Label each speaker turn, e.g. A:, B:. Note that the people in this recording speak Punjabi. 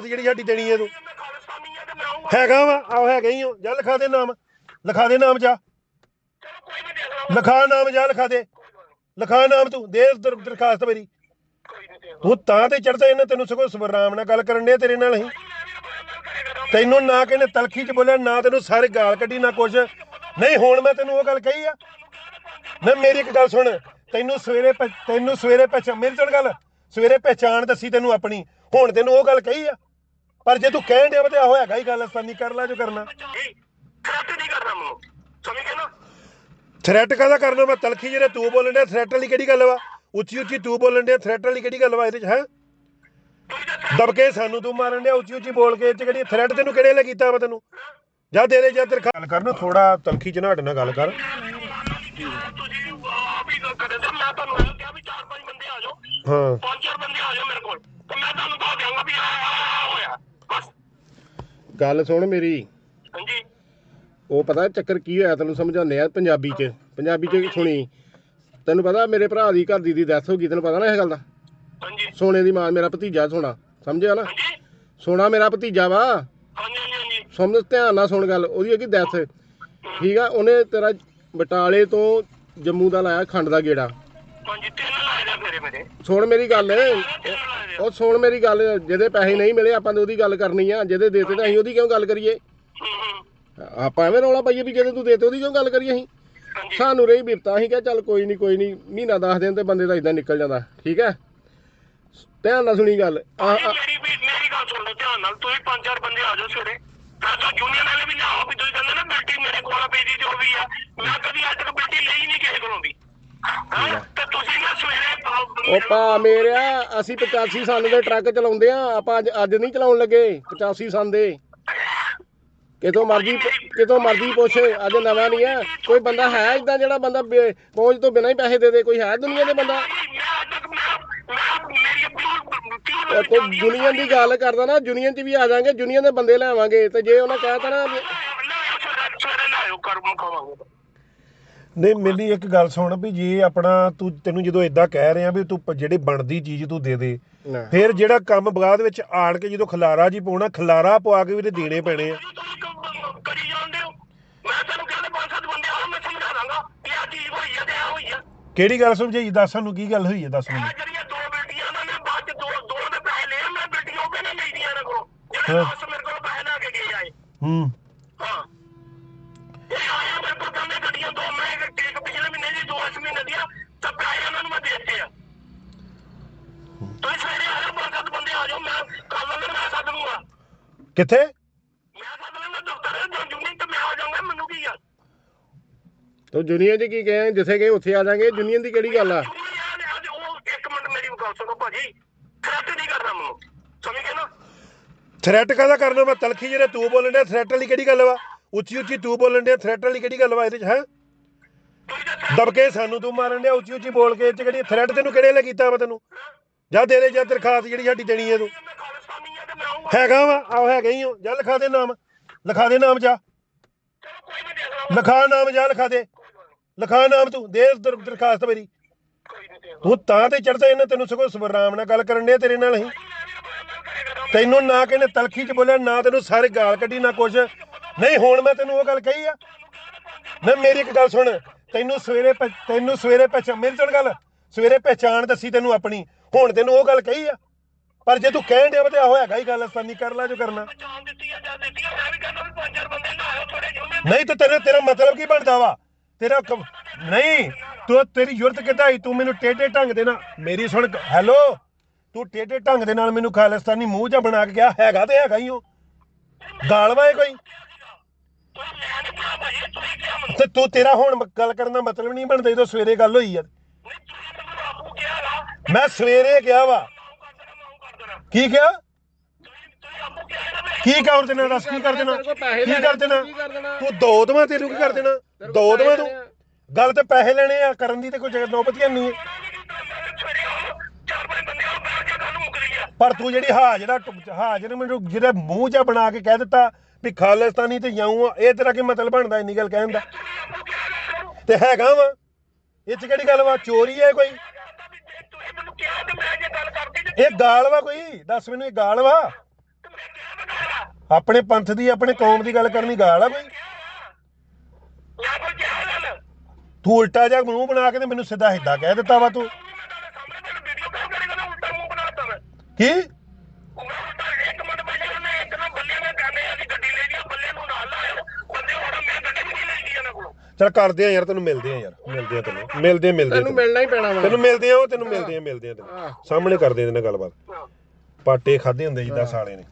A: ਦਰਖਾਸਤ ਜਿਹੜੀ ਸਾਡੀ ਦੇਣੀ ਹੈ ਤੂੰ। ਹੈਗਾ ਵਾ, ਆਹ ਹੈਗਾ ਹੀ ਹੋ ਜਾ ਲਿਖਾ ਦੇ ਨਾਮ। ਲਿਖਾ ਦੇ ਨਾਮ ਜਾ। ਲਿਖਾ ਨਾਮ ਜਾ, ਲਿਖਾ ਦੇ। ਲਿਖਾ ਨਾਮ ਤੂੰ। ਦੇ ਦਰਖਾਸਤ ਮੇਰੀ। ਤੂੰ ਤਾਂ ਤੇ ਚੜਦਾ ਇਹਨੇ ਤੈਨੂੰ ਸਗੋਂ ਸਵਰਾਮ ਨਾਲ ਗੱਲ ਕਰਨ ਦੇ ਤੇਰੇ ਨਾਲ ਹੀ ਤੈਨੂੰ ਨਾ ਕਿਨੇ ਤਲਖੀ ਚ ਬੋਲਿਆ, ਨਾ ਤੈਨੂੰ ਸਾਰੇ ਗਾਲ ਕੱਢੀ, ਨਾ ਕੁਛ। ਨਹੀਂ, ਹੁਣ ਮੈਂ ਤੈਨੂੰ ਉਹ ਗੱਲ ਕਹੀ ਆ। ਨਾ ਮੇਰੀ ਇੱਕ ਗੱਲ ਸੁਣ। ਤੈਨੂੰ ਸਵੇਰੇ ਤੈਨੂੰ ਸਵੇਰੇ ਪਹਿਚਾਨ ਮੇਰੀ ਸੁਣ ਗੱਲ। ਸਵੇਰੇ ਪਹਿਚਾਨ ਦੱਸੀ ਤੈਨੂੰ ਆਪਣੀ। ਹੁਣ ਤੈਨੂੰ ਉਹ ਗੱਲ ਕਹੀ ਆ। ਪਰ ਜੇ ਤੂੰ ਕਹਿਣ ਡਿਆ ਵਾ ਤੇ ਆਹੋ ਹੈਗਾ ਹੀ ਗੱਲ ਅਸਾਨੀ ਕਰ ਲੈ ਜੋ ਕਰਨਾ।
B: ਥ੍ਰੈਟ ਨਹੀਂ ਕਰਨਾ ਮੈਨੂੰ। ਸਮਝ ਗਏ ਨਾ?
A: ਥ੍ਰੈਟ ਕਾਹਦਾ ਕਰਨਾ? ਮੈਂ ਤਲਖੀ ਜਿਹੜੇ ਤੂੰ ਬੋਲਣ ਡਿਆ ਥ੍ਰੈਟ ਵਾਲੀ ਕਿਹੜੀ ਗੱਲ ਵਾ? ਉੱਚੀ ਉੱਚੀ ਤੂੰ ਬੋਲਣ ਡਿਆ ਥ੍ਰੈਟ ਵਾਲੀ ਕਿਹੜੀ ਗੱਲ ਵਾ ਇਹਦੇ ਚ ਹੈ? ਦਬਕੇ ਸਾਨੂੰ ਤੂੰ ਮਾਰਨ ਡਿਆ ਉੱਚੀ ਉੱਚੀ ਬੋਲ ਕੇ ਇਹ ਚ ਕਿਹੜੀ ਥ੍ਰੈਟ ਤੈਨੂੰ ਕਿਹੜੇ ਨੇ ਕੀਤਾ ਵਾ ਤੈਨੂੰ? ਜਾ ਦੇ ਦੇ ਜਾ ਤੇਰੇ ਗੱਲ ਕਰ ਨਾ ਥੋੜਾ ਤਲਖੀ ਚ ਨਾਲ ਗੱਲ ਕਰ।
B: ਤੁਸੀਂ ਆਪ ਹੀ ਗੱਲ ਕਰਦੇ ਮੈਂ ਤੁਹਾਨੂੰ ਕਿਹਾ ਵੀ ਚਾਰ ਪੰਜ ਬੰਦੇ ਆ ਜਾਓ।
A: ਹਾਂ।
B: ਪੰਜ ਚਾਰ ਬੰਦੇ ਆ ਜਾਓ ਮੇਰੇ ਕੋਲ। ਤੇ ਮੈਂ ਤੁਹਾਨੂੰ ਦੱਸ ਦਿਆਂਗਾ ਵੀ ਆ ਹੋਇਆ ਬਸ
C: ਗੱਲ ਸੁਣ ਮੇਰੀ।
B: ਹਾਂਜੀ।
C: ਉਹ ਪਤਾ ਚੱਕਰ ਕੀ ਹੋਇਆ ਤੈਨੂੰ ਸਮਝਾਉਂਦੇ ਆ ਪੰਜਾਬੀ ਚ। ਪੰਜਾਬੀ ਚ ਸੁਣੀ। ਤੈਨੂੰ ਪਤਾ ਮੇਰੇ ਭਰਾ ਦੀ ਘਰ ਦੀ ਦੀ ਡੈਥ ਹੋ ਗਈ ਤੈਨੂੰ ਪਤਾ ਨਾ ਇਹ ਗੱਲ ਦਾ?
B: ਹਾਂਜੀ।
C: ਸੋਨੇ ਦੀ ਮਾਂ ਮੇਰਾ ਭਤੀਜਾ ਸੋਨਾ ਸਮਝਿਆ ਨਾ? ਸੋਨਾ ਮੇਰਾ ਭਤੀਜਾ ਵਾ।
B: ਹਾਂਜੀ ਹਾਂਜੀ ਹਾਂਜੀ।
C: ਸਮਝ ਧਿਆਨ ਨਾਲ ਸੁਣ ਗੱਲ ਉਹਦੀ ਹੈਗੀ ਡੈਥ ਠੀਕ ਆ ਉਹਨੇ ਤੇਰਾ ਬਟਾਲੇ ਤੋਂ ਜੰਮੂ ਦਾ ਲਾਇਆ ਖੰਡ ਦਾ ਗੇੜਾ।
B: ਹਾਂਜੀ ਤਿੰਨ ਦੇ ਫੇਰੇ ਮੇਰੇ
C: ਸੁਣ ਮੇਰੀ ਗੱਲ। ਉਹ ਸੁਣ ਮੇਰੀ ਗੱਲ ਜਿਹਦੇ ਪੈਸੇ ਨਹੀਂ ਮਿਲੇ ਆਪਾਂ ਤਾਂ ਉਹਦੀ ਗੱਲ ਕਰਨੀ ਆ ਜਿਹਦੇ ਦੇਤੇ ਤਾਂ ਅਸੀਂ ਉਹਦੀ ਕਿਉਂ ਗੱਲ ਕਰੀਏ? ਆਪਾਂ ਐਵੇਂ ਰੌਲਾ ਪਾਈਏ ਵੀ ਜਿਹਦੇ ਤੂੰ ਦੇਤੇ ਉਹਦੀ ਕਿਉਂ ਗੱਲ ਕਰੀਏ ਅਸੀਂ? ਸਾਨੂੰ ਰਹੀ ਬਿਪਤਾ ਅਸੀਂ ਕਿਹਾ ਚੱਲ ਕੋਈ ਨਹੀਂ ਕੋਈ ਨਹੀਂ ਮਹੀਨਾ 10 ਦਿਨ ਤੇ ਬੰਦੇ ਦਾ ਇਦਾਂ ਨਿਕਲ ਜਾਂਦਾ ਠੀਕ ਹੈ? ਧਿਆਨ ਨਾਲ ਸੁਣੀ ਗੱਲ। ਆ
B: ਭਾਜੀ, ਮੇਰੀ ਵੀ ਮੇਰੀ ਗੱਲ ਸੁਣ ਲਓ ਧਿਆਨ ਨਾਲ ਤੁਸੀਂ ਪੰਜ ਚਾਰ ਬੰਦੇ ਆ ਜਾਓ ਸਵੇਰੇ। ਤਾਂ ਤਾਂ ਜੂਨੀਅਰ ਵਾਲੇ ਵੀ ਲਿਆਓ ਵੀ ਤੁਸੀਂ ਕਹਿੰਦੇ ਨਾ ਬਿਲਟੀ ਮੇਰੇ ਕੋਲ ਪਈ ਦੀ ਜੋ ਵੀ ਆ ਮੈਂ ਕਦੀ ਅੱਜ ਤੱਕ ਬਿਲਟੀ ਲਈ ਨਹੀਂ ਕਿਸੇ ਕੋਲੋਂ ਵੀ ਹਾਂ? ਸਵੇਰੇ
C: ਮੇਰਿਆ ਅਸੀਂ 85 ਸੰਨ ਦੇ ਟਰੱਕ ਚਲਾਉਂਦੇ ਆ ਆਪਾਂ ਅੱਜ ਅੱਜ ਨਹੀਂ ਚਲਾਉਣ ਲੱਗੇ 85 ਸੰਨ ਦੇ ਕਿਤੋਂ ਮਰਜ਼ੀ ਕਿਤੋਂ ਮਰਜ਼ੀ ਪੁੱਛ ਅੱਜ ਨਵਾਂ ਨਹੀਂ ਆ ਕੋਈ ਬੰਦਾ ਹੈ ਇਦਾਂ ਜਿਹੜਾ ਬੰਦਾ ਪਹੁੰਚ ਤੋਂ ਬਿਨਾਂ ਹੀ ਪੈਸੇ ਦੇ ਦੇ ਕੋਈ ਹੈ ਦੁਨੀਆ ਦੇ ਬੰਦਾ ਕੋਈ ਯੂਨੀਅਨ ਦੀ ਗੱਲ ਕਰਦਾ ਨਾ ਯੂਨੀਅਨ 'ਚ ਵੀ ਆ ਜਾਾਂਗੇ ਯੂਨੀਅਨ ਦੇ ਬੰਦੇ ਲਿਆਵਾਂਗੇ ਤੇ ਜੇ ਉਹਨਾਂ ਕਹਿਤਾ ਨਾ ਵੀ-
B: ਸਵੇਰੇ
A: ਨਹੀਂ ਮੇਰੀ ਇੱਕ ਗੱਲ ਸੁਣ ਵੀ ਜੇ ਆਪਣਾ ਤੂੰ ਤੈਨੂੰ ਜਦੋਂ ਇਦਾਂ ਕਹਿ ਰਿਹਾ ਵੀ ਤੂੰ ਪ- ਜਿਹੜੀ ਬਣਦੀ ਚੀਜ਼ ਤੂੰ ਦੇ ਦੇ
C: ਨਾ।
A: ਫਿਰ ਜਿਹੜਾ ਕੰਮ ਬਾਅਦ ਵਿੱਚ ਆਣ ਕੇ ਜਦੋਂ ਖਲਾਰਾ ਜੀ ਪਾਉਣਾ ਖਲਾਰਾ ਪਵਾ ਕੇ ਵੀ ਤੇ ਦੇਣੇ ਪੈਣੇ ਆ।
B: ਤੁਸੀਂ ਕੰਮ ਕਰੀ ਜਾਂਦੇ ਹੋ। ਮੈਂ ਤੁਹਾਨੂੰ ਕਹਿੰਦਾ ਪੰਜ ਸੱਤ ਬੰਦੇ ਆਓ ਮੈਂ ਸਮਝਾ ਦਾਂਗਾ ਕਿ ਆ ਚੀਜ਼ ਹੋਈ ਆ ਤੇ ਆ ਹੋਈ ਆ।
A: ਕਿਹੜੀ ਗੱਲ ਸਮਝਾਈ? ਦੱਸ ਸਾਨੂੰ ਕੀ ਗੱਲ ਹੋਈ ਹੈ ਦੱਸ ਮੈਨੂੰ।
B: ਮੈਂ ਜਿਹੜੀਆਂ ਦੋ ਬੇਟੀਆਂ ਨੇ ਮੈਂ ਬਾਅਦ ਚ ਦੋ ਦੋ ਦੇ ਪੈਸੇ ਲਏ ਮੈਂ ਬੇਟੀਆਂ ਉਹ ਕਹਿੰਦੇ ਲਈਆਂ ਇਹਨਾਂ ਕੋਲੋਂ। ਜਿਹੜੇ
A: ਹਾਂ।
B: ਮੇਰੇ ਕੋਲ ਪੈਸੇ ਲੈ ਕੇ ਗਏ ਆਏ
A: ਹਾਂ।
B: ਦੀ ਦੋ ਇਸ ਮਹੀਨੇ ਦੀਆਂ ਤਾਂ ਪੈਸੇ ਉਹਨਾਂ ਨੂੰ ਮੈਂ ਦੇ ਦਿੱਤੇ ਆ। ਤੁਸੀਂ ਸਵੇਰੇ ਆ ਜਾਓ ਪੰਜ ਸੱਤ ਬੰਦੇ ਆ ਜਾਓ ਮੈਂ ਕੱਲ ਨੂੰ ਮੈਂ ਸੱਦ ਲੂੰਗਾ।
A: ਕਿੱਥੇ?
B: ਮੈਂ ਸੱਦ ਲੂੰਗਾ ਦਫ਼ਤਰ ਦੇ ਜੁਨੀ ਤੇ ਮੈਂ ਆ ਜਾਊਂਗਾ ਮੈਨੂੰ ਕੀ ਆ?
C: ਤੋ ਯੂਨੀਅਨ 'ਚ ਕੀ ਕਹੇ ਜਿੱਥੇ ਗਏ ਉੱਥੇ ਆ ਜਾਾਂਗੇ ਯੂਨੀਅਨ ਦੀ ਕਿਹੜੀ ਗੱਲ ਆ?
B: ਜੁਨੀ ਯਾਰ ਅੱਜ ਉਹ ਇੱਕ ਮਿੰਟ ਮੇਰੀ ਗੱਲ ਸੁਣੋ ਭਾਜੀ। ਥ੍ਰੈਟ ਨਹੀਂ ਕਰਨਾ ਮੈਨੂੰ। ਸਮਝ ਗਏ ਨਾ?
A: ਥ੍ਰੈਟ ਕਾਹਦਾ ਕਰਨਾ? ਮੈਂ ਤਲਖੀ ਜਿਹੜੇ ਤੂੰ ਬੋਲਣ ਡਿਆ ਥ੍ਰੈਟ ਵਾਲੀ ਕਿਹੜੀ ਗੱਲ ਵਾ? ਉੱਚੀ ਉੱਚੀ ਤੂੰ ਬੋਲਣ ਡਿਆ ਥ੍ਰੈਟ ਵਾਲੀ ਕਿਹੜੀ ਗੱਲ ਵਾ ਇਹਦੇ ਚ ਹੈ? ਦਬਕੇ ਸਾਨੂੰ ਤੂੰ ਮਾਰਨ ਡਿਆ ਉੱਚੀ ਉੱਚੀ ਬੋਲ ਕੇ, ਇਹ ਚ ਕਿਹੜੀ ਥ੍ਰੈਟ ਤੈਨੂੰ ਕਿਹੜੇ ਨੇ ਕੀਤਾ ਵਾ ਤੈਨੂੰ? ਜਾ ਦੇ ਦੇ ਜਾ ਦਰਖਾਸਤ ਜਿਹੜੀ ਸਾਡੀ ਦੇਣੀ ਹੈ ਤੂੰ। ਹੈਗਾ ਵਾ, ਆਹ ਹੈਗਾ ਹੀ ਹੋ ਜਾ ਲਿਖਾ ਦੇ ਨਾਮ, ਲਿਖਾ ਦੇ ਨਾਮ ਜਾ। ਲਿਖਾ ਨਾਮ ਜਾ, ਲਿਖਾ ਦੇ। ਲਿਖਾ ਨਾਮ ਤੂੰ, ਦੇ ਦਰਖਾਸਤ ਮੇਰੀ। ਤੂੰ ਤਾਂ ਤੇ ਚੜਦਾ ਇਹਨੇ ਤੈਨੂੰ ਸਗੋਂ ਸਵਰਾਮ ਨਾਲ ਗੱਲ ਕਰਨ ਦੇ ਤੇਰੇ ਨਾਲ ਹੀ ਤੈਨੂੰ ਨਾ ਕਿਨੇ ਤਲਖੀ ਚ ਬੋਲਿਆ, ਨਾ ਤੈਨੂੰ ਸਾਰੇ ਗਾਲ ਕੱਢੀ, ਨਾ ਕੁਛ। ਨਹੀਂ, ਹੁਣ ਮੈਂ ਤੈਨੂੰ ਉਹ ਗੱਲ ਕਹੀ ਆ। ਨਾ ਮੇਰੀ ਇੱਕ ਗੱਲ ਸੁਣ। ਤੈਨੂੰ ਸਵੇਰੇ ਪਹਿ- ਤੈਨੂੰ ਸਵੇਰੇ ਪਹਿਚਾਨ ਮੇਰੀ ਸੁਣ ਗੱਲ। ਸਵੇਰੇ ਪਹਿਚਾਨ ਦੱਸੀ ਤੈਨੂੰ ਆਪਣੀ। ਹੁਣ ਤੈਨੂੰ ਉਹ ਗੱਲ ਕਹੀ ਆ। ਪਰ ਜੇ ਤੂੰ ਕਹਿਣ ਡਿਆ ਵਾ ਤੇ ਆਹੋ ਹੈਗਾ ਹੀ ਗੱਲ ਅਸਾਨੀ ਕਰ ਲੈ ਜੋ ਕਰਨਾ।
B: ਜਾਨ ਦਿੱਤੀ ਆ ਜਾਂ ਦਿੱਤੀ ਆ ਮੈਂ ਵੀ ਕਹਿੰਦਾ ਵੀ ਪੰਜ ਚਾਰ ਬੰਦੇ ਲਾਓ ਥੋੜੇ ਜਿਹੇ। ਮੈਂ
A: ਨਹੀਂ ਤੇ ਤੇਰੇ ਤੇਰਾ ਮਤਲਬ ਕੀ ਬਣਦਾ ਵਾ? ਤੇਰਾ ਨਹੀਂ ਤੂੰ ਤੇਰੀ ਜ਼ਰੂਰਤ ਕਿਦਾਈ ਤੂੰ ਮੈਨੂੰ ਟੇਢੇ ਢੰਗ ਦੇ ਨਾਲ ਮੇਰੀ ਸੁਣ ਹੈਲੋ? ਤੂੰ ਟੇਢੇ ਢੰਗ ਦੇ ਨਾਲ ਮੈਨੂੰ ਖਾਲਿਸਤਾਨੀ ਮੂੰਹ ਜਾ ਬਣਾ ਕੇ ਗਿਆ ਹੈਗਾ ਤੇ ਹੈਗਾ ਹੀ ਉਹ। ਗਾਲ ਵਾ ਇਹ ਕੋਈ
B: ਨਹੀਂ ਕਿਹਾ ਭਾਜੀ ਤੁਸੀਂ ਕਿਹਾ ਮੈਨੂੰ
A: ਤੇ ਤੂੰ ਤੇਰਾ ਹੁਣ ਗੱਲ ਕਰਨ ਦਾ ਮਤਲਬ ਨਹੀਂ ਬਣਦਾ ਜਦੋਂ ਸਵੇਰੇ ਗੱਲ ਹੋਈ ਆ।
B: ਕਿਹਾ
A: ਮੈਂ ਸਵੇਰੇ ਗਿਆ ਵਾ। ਕੀ ਕਿਹਾ?
B: ਨਾ ਮੈਂ
A: ਕੀ ਕਰ ਦੇਣਾ? ਦੱਸ ਕੀ ਕਰ ਦੇਣਾ? ਕੀ ਕਰ ਦੇਣਾ? ਤੂੰ ਦੋ ਦਵਾਂ ਤੈਨੂੰ ਕੀ ਕਰ ਦੇਣਾ? ਦੋ ਦਵਾਂ ਤੂੰ? ਗੱਲ ਤੇ ਪੈਸੇ ਲੈਣੇ ਆ ਕਰਨ ਦੀ ਤੇ ਕੋਈ ਨੌਬਤ ਹੀ ਨਹੀਂ। ਹੈ
B: ਸਵੇਰੇ ਆਓ ਚਾਰ ਪੰਜ ਬੰਦੇ ਆਓ ਬੈਠ ਕੇ ਗੱਲ ਮੁੱਕ ਰਹੀ ਆ
A: ਪਰ ਤੂੰ ਜਿਹੜੀ ਹਾਜ਼ਰਾ ਹਾਜ਼ਰ ਮੈਨੂੰ ਜਿਹੜੇ ਮੂੰਹ 'ਚ ਬਣਾ ਕੇ ਕਹਿ ਦਿੱਤਾ ਵੀ ਖਾਲਿਸਤਾਨੀ ਤੇ ਜਾਊਂ ਆ, ਇਹ ਤੇਰਾ ਕੀ ਮਤਲਬ ਬਣਦਾ ਇੰਨੀ ਗੱਲ ਕਹਿਣ ਦਾ? ਤੇ ਹੈਗਾ ਵਾ? ਇਹ 'ਚ ਕਿਹੜੀ ਗੱਲ ਵਾ? ਚੋਰੀ ਹੈ ਕੋਈ? ਇਹ ਗਾਲ ਵਾ ਕੋਈ? ਦੱਸ ਮੈਨੂੰ ਇਹ ਗਾਲ ਵਾ? ਆਪਣੇ ਪੰਥ ਦੀ, ਆਪਣੇ ਕੌਮ ਦੀ ਗੱਲ ਕਰਨੀ ਗਾਲ ਆ ਕੋਈ? ਤੂੰ ਉਲਟਾ ਜਿਹਾ ਮੂੰਹ ਬਣਾ ਕੇ ਤੇ ਮੈਨੂੰ ਸਿੱਧਾ ਹਿੱਦਾ ਕਹਿ ਦਿੱਤਾ ਵਾ ਤੂੰ। ਕੀ? ਚਲ ਕਰਦੇ ਆ ਯਾਰ ਤੈਨੂੰ ਮਿਲਦੇ ਆ ਯਾਰ ਮਿਲਦੇ ਆ ਤੈਨੂੰ। ਮਿਲਦੇ ਮਿਲਦੇ
C: ਤੈਨੂੰ ਮਿਲਣਾ ਹੀ ਪੈਣਾ ਵਾ।
A: ਤੈਨੂੰ ਮਿਲਦੇ ਆ ਉਹ ਤੈਨੂੰ ਮਿਲਦੇ ਆ ਮਿਲਦੇ ਆ ਤੈਨੂੰ। ਸਾਹਮਣੇ ਕਰਦੇ ਆ ਨਾਲ ਗੱਲਬਾਤ।
B: ਹਾਂ।
A: ਪਾਟੇ ਖਾਦੇ ਹੁੰਦੇ ਜਿੱਦਾਂ ਸਾਲੇ ਨੇ।